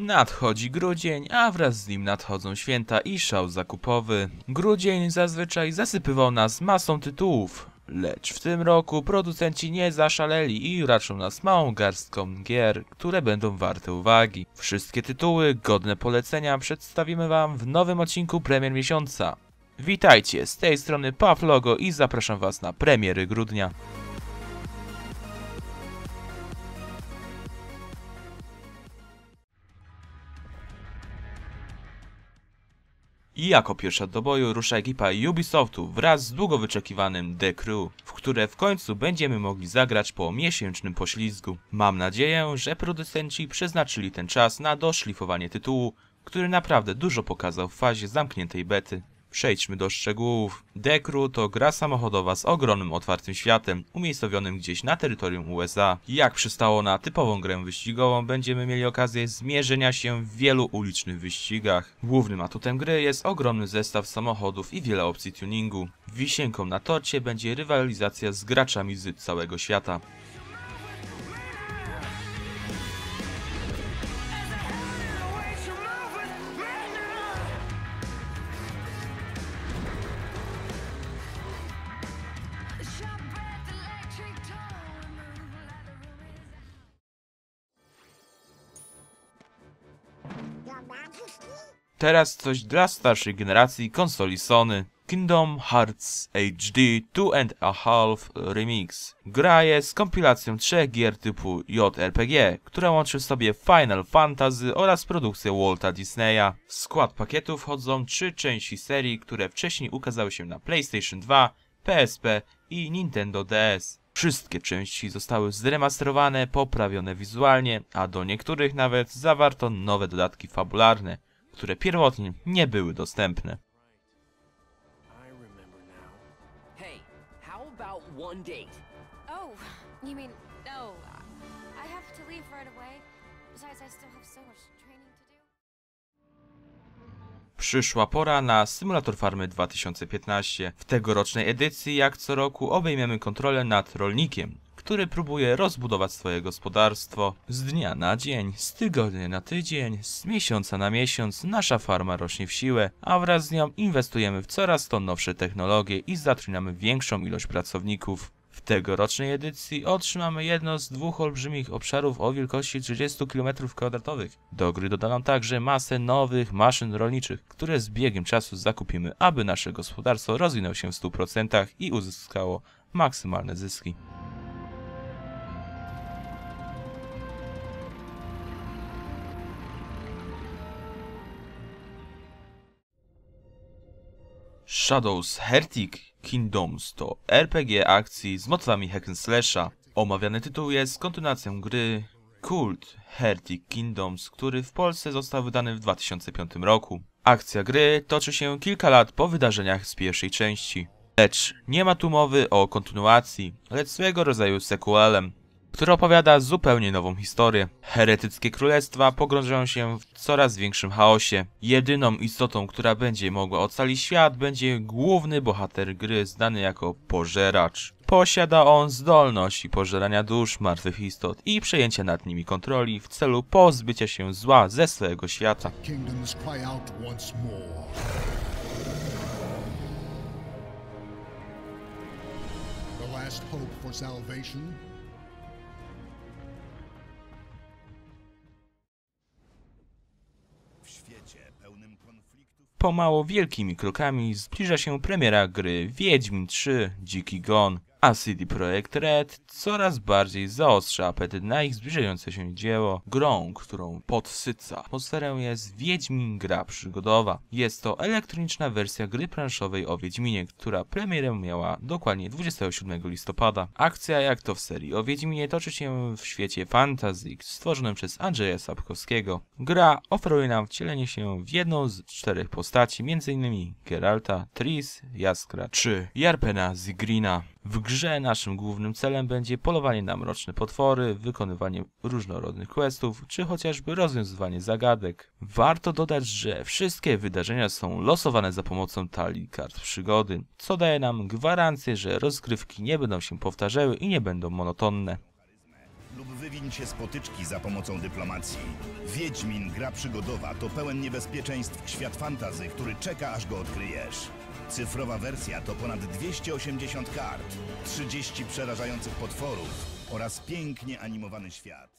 Nadchodzi grudzień, a wraz z nim nadchodzą święta i szał zakupowy. Grudzień zazwyczaj zasypywał nas masą tytułów, lecz w tym roku producenci nie zaszaleli i raczą nas małą garstką gier, które będą warte uwagi. Wszystkie tytuły godne polecenia przedstawimy wam w nowym odcinku Premier Miesiąca. Witajcie, z tej strony Pawlogo i zapraszam was na premiery grudnia. I jako pierwsza do boju rusza ekipa Ubisoftu wraz z długo wyczekiwanym The Crew, w które w końcu będziemy mogli zagrać po miesięcznym poślizgu. Mam nadzieję, że producenci przeznaczyli ten czas na doszlifowanie tytułu, który naprawdę dużo pokazał w fazie zamkniętej bety. Przejdźmy do szczegółów. Crew to gra samochodowa z ogromnym otwartym światem, umiejscowionym gdzieś na terytorium USA. Jak przystało na typową grę wyścigową, będziemy mieli okazję zmierzenia się w wielu ulicznych wyścigach. Głównym atutem gry jest ogromny zestaw samochodów i wiele opcji tuningu. Wisienką na torcie będzie rywalizacja z graczami z całego świata. Teraz coś dla starszej generacji konsoli Sony. Kingdom Hearts HD 2 and a Half Remix. Gra jest kompilacją trzech gier typu JRPG, która łączy w sobie Final Fantasy oraz produkcję Walta Disneya. W skład pakietu wchodzą trzy części serii, które wcześniej ukazały się na PlayStation 2, PSP i Nintendo DS. Wszystkie części zostały zremasterowane, poprawione wizualnie, a do niektórych nawet zawarto nowe dodatki fabularne, które pierwotnie nie były dostępne. I remember now. Hey, how about one date? You mean no? I have to leave right away. Besides, I still have so much training to do. Przyszła pora na Symulator Farmy 2015. W tegorocznej edycji, jak co roku, obejmiemy kontrolę nad rolnikiem, który próbuje rozbudować swoje gospodarstwo. Z dnia na dzień, z tygodnia na tydzień, z miesiąca na miesiąc nasza farma rośnie w siłę, a wraz z nią inwestujemy w coraz to nowsze technologie i zatrudniamy większą ilość pracowników. W tegorocznej edycji otrzymamy jedno z dwóch olbrzymich obszarów o wielkości 30 km2. Do gry dodano także masę nowych maszyn rolniczych, które z biegiem czasu zakupimy, aby nasze gospodarstwo rozwinęło się w 100% i uzyskało maksymalne zyski. Shadows Hertic Kingdoms to RPG akcji z motywami hack and slasha. Omawiany tytuł jest kontynuacją gry Cult Hertic Kingdoms, który w Polsce został wydany w 2005 roku. Akcja gry toczy się kilka lat po wydarzeniach z pierwszej części. Lecz nie ma tu mowy o kontynuacji, lecz swego rodzaju sequelem, który opowiada zupełnie nową historię. Heretyckie królestwa pogrążają się w coraz większym chaosie. Jedyną istotą, która będzie mogła ocalić świat, będzie główny bohater gry, znany jako Pożeracz. Posiada on zdolność pożerania dusz martwych istot i przejęcia nad nimi kontroli w celu pozbycia się zła ze swojego świata. The last hope for salvation Pomału wielkimi krokami zbliża się premiera gry Wiedźmin 3 Dziki Gon, a CD Projekt Red coraz bardziej zaostrza apetyt na ich zbliżające się dzieło. Grą, którą podsyca atmosferę jest Wiedźmin gra przygodowa. Jest to elektroniczna wersja gry planszowej o Wiedźminie, która premierę miała dokładnie 27 listopada. Akcja jak to w serii o Wiedźminie toczy się w świecie fantasy stworzonym przez Andrzeja Sapkowskiego. Gra oferuje nam wcielenie się w jedną z czterech postaci, m.in. Geralta, Tris, Jaskra czy Jarpena Zigrina. W grze naszym głównym celem będzie polowanie na mroczne potwory, wykonywanie różnorodnych questów, czy chociażby rozwiązywanie zagadek. Warto dodać, że wszystkie wydarzenia są losowane za pomocą talii kart przygody, co daje nam gwarancję, że rozgrywki nie będą się powtarzały i nie będą monotonne. lub pozbywam się spotyczki za pomocą dyplomacji. Wiedźmin, gra przygodowa, to pełen niebezpieczeństw świat fantazy, który czeka aż go odkryjesz. Cyfrowa wersja to ponad 280 kart, 30 przerażających potworów oraz pięknie animowany świat.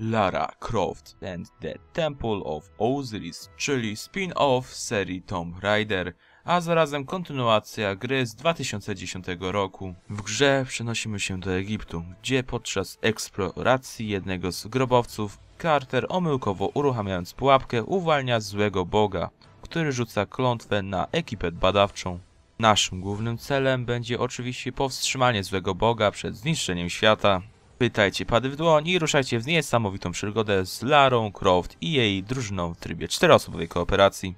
Lara Croft and the Temple of Osiris, czyli spin-off serii Tomb Raider, a zarazem kontynuacja gry z 2010 roku. W grze przenosimy się do Egiptu, gdzie podczas eksploracji jednego z grobowców Carter omyłkowo uruchamiając pułapkę uwalnia złego boga, który rzuca klątwę na ekipę badawczą. Naszym głównym celem będzie oczywiście powstrzymanie złego boga przed zniszczeniem świata. Pytajcie pady w dłoń i ruszajcie w niesamowitą przygodę z Larą Croft i jej drużyną w trybie czteroosobowej kooperacji.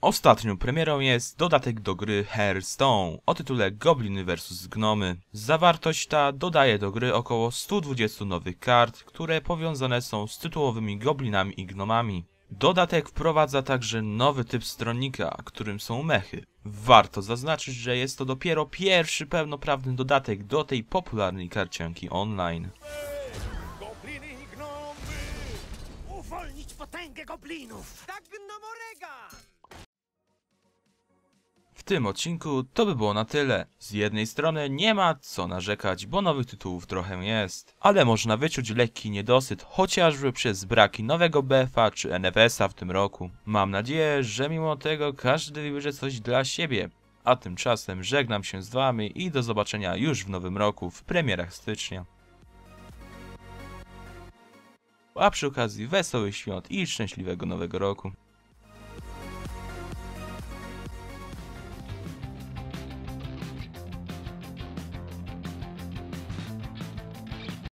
Ostatnią premierą jest dodatek do gry Hearthstone o tytule Gobliny vs Gnomy. Zawartość ta dodaje do gry około 120 nowych kart, które powiązane są z tytułowymi goblinami i gnomami. Dodatek wprowadza także nowy typ stronnika, którym są mechy. Warto zaznaczyć, że jest to dopiero pierwszy pełnoprawny dodatek do tej popularnej karcianki online. Uwolnić potęgę goblinów! Tak gnomorega! Tym odcinku to by było na tyle. Z jednej strony nie ma co narzekać, bo nowych tytułów trochę jest, ale można wyczuć lekki niedosyt, chociażby przez braki nowego BFA czy NFS-a w tym roku. Mam nadzieję, że mimo tego każdy wybierze coś dla siebie. A tymczasem żegnam się z wami i do zobaczenia już w nowym roku w premierach stycznia. A przy okazji wesołych świąt i szczęśliwego nowego roku.